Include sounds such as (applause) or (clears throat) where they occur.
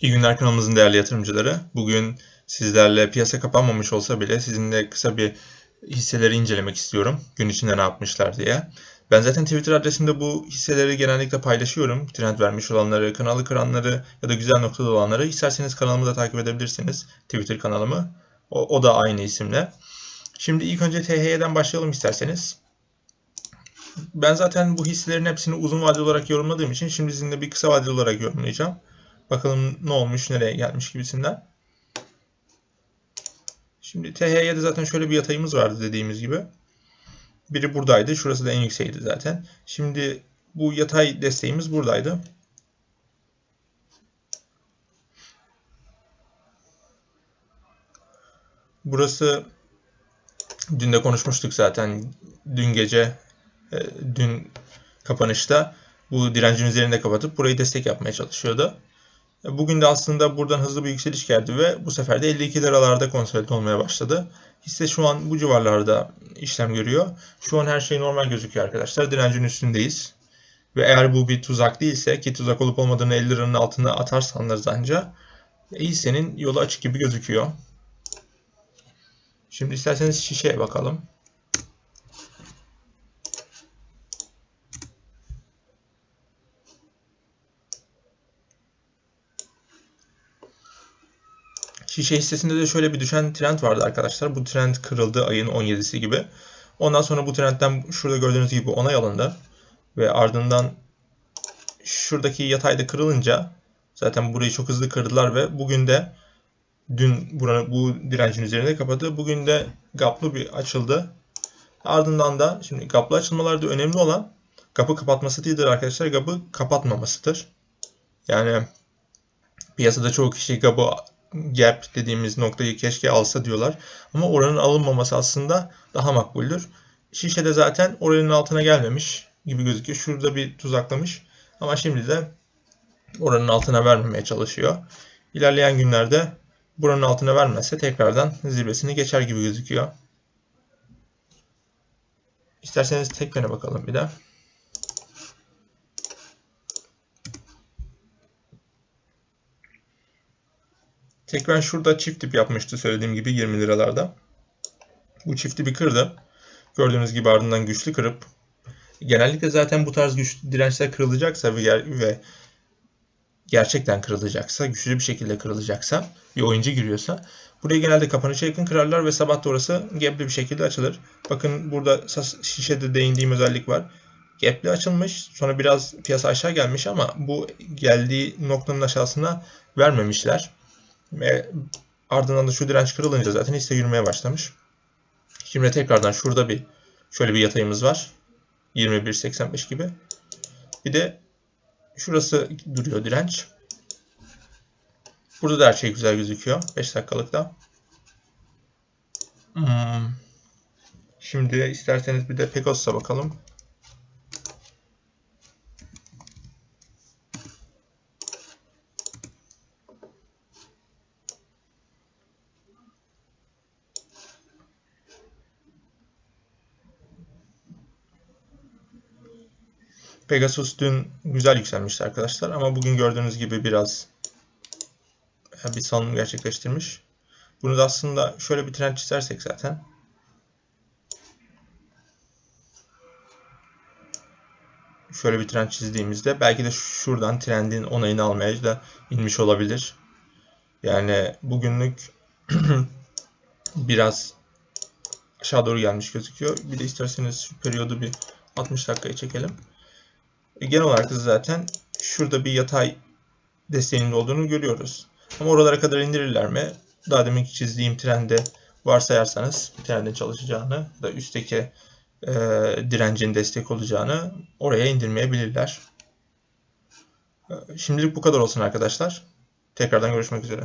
İyi günler kanalımızın değerli yatırımcıları. Bugün sizlerle piyasa kapanmamış olsa bile sizinle kısa bir hisseleri incelemek istiyorum. Gün içinde ne yapmışlar diye. Ben zaten Twitter adresimde bu hisseleri genellikle paylaşıyorum. Trend vermiş olanları, kanalı kıranları ya da güzel noktada olanları. İsterseniz kanalımı da takip edebilirsiniz. Twitter kanalımı. O, o da aynı isimle. Şimdi ilk önce THY'den başlayalım isterseniz. Ben zaten bu hisselerin hepsini uzun vadeli olarak yorumladığım için şimdi sizinle bir kısa vadeli olarak yorumlayacağım. Bakalım ne olmuş, nereye gelmiş gibisinden. Şimdi THY'de zaten şöyle bir yatayımız vardı dediğimiz gibi. Biri buradaydı. Şurası da en yükseğiydi zaten. Şimdi bu yatay desteğimiz buradaydı. Burası dün de konuşmuştuk zaten. Dün gece, e, dün kapanışta bu direncin üzerinde kapatıp burayı destek yapmaya çalışıyordu. Bugün de aslında buradan hızlı bir yükseliş geldi ve bu sefer de 52 liralarda konsolide olmaya başladı. Hisse şu an bu civarlarda işlem görüyor. Şu an her şey normal gözüküyor arkadaşlar. Direncin üstündeyiz. Ve eğer bu bir tuzak değilse ki tuzak olup olmadığını 50 liranın altına atarsanız anca hissenin yolu açık gibi gözüküyor. Şimdi isterseniz şişeye bakalım. Şişe hissesinde de şöyle bir düşen trend vardı arkadaşlar. Bu trend kırıldı ayın 17'si gibi. Ondan sonra bu trendten şurada gördüğünüz gibi onay alındı. Ve ardından şuradaki yatayda kırılınca zaten burayı çok hızlı kırdılar ve bugün de dün buranın bu direncin üzerinde kapadı. Bugün de gaplı bir açıldı. Ardından da şimdi gaplı açılmalarda önemli olan kapı kapatması değildir arkadaşlar. Kapı kapatmamasıdır. Yani piyasada çoğu kişi kapı gap dediğimiz noktayı keşke alsa diyorlar. Ama oranın alınmaması aslında daha makbuldür. Şişede zaten oranın altına gelmemiş gibi gözüküyor. Şurada bir tuzaklamış. Ama şimdi de oranın altına vermemeye çalışıyor. İlerleyen günlerde buranın altına vermezse tekrardan zirvesini geçer gibi gözüküyor. İsterseniz tekmene bakalım bir de. Tekrar şurada çift tip yapmıştı söylediğim gibi 20 liralarda. Bu çifti bir kırdı. Gördüğünüz gibi ardından güçlü kırıp genellikle zaten bu tarz güçlü dirençler kırılacaksa ve, ve gerçekten kırılacaksa, güçlü bir şekilde kırılacaksa, bir oyuncu giriyorsa burayı genelde kapanışa yakın kırarlar ve sabah da orası gap'li bir şekilde açılır. Bakın burada şişede değindiğim özellik var. Gap'li açılmış. Sonra biraz piyasa aşağı gelmiş ama bu geldiği noktanın aşağısına vermemişler. Ve ardından da şu direnç kırılınca zaten hisse yürümeye başlamış. Şimdi tekrardan şurada bir şöyle bir yatayımız var. 21.85 gibi. Bir de şurası duruyor direnç. Burada da her şey güzel gözüküyor. 5 dakikalıkta. Hmm. Şimdi isterseniz bir de Pegasus'a bakalım. Pegasus dün güzel yükselmişti arkadaşlar ama bugün gördüğünüz gibi biraz e, bir salınım gerçekleştirmiş. Bunu da aslında şöyle bir trend çizersek zaten şöyle bir trend çizdiğimizde belki de şuradan trendin onayını almaya da inmiş olabilir. Yani bugünlük (clears throat) biraz aşağı doğru gelmiş gözüküyor. Bir de isterseniz şu periyodu bir 60 dakikaya çekelim. E, genel olarak da zaten şurada bir yatay desteğinin olduğunu görüyoruz. Ama oralara kadar indirirler mi? Daha demin çizdiğim trende varsayarsanız trendin çalışacağını da üstteki e, direncin destek olacağını oraya indirmeyebilirler. E, şimdilik bu kadar olsun arkadaşlar. Tekrardan görüşmek üzere.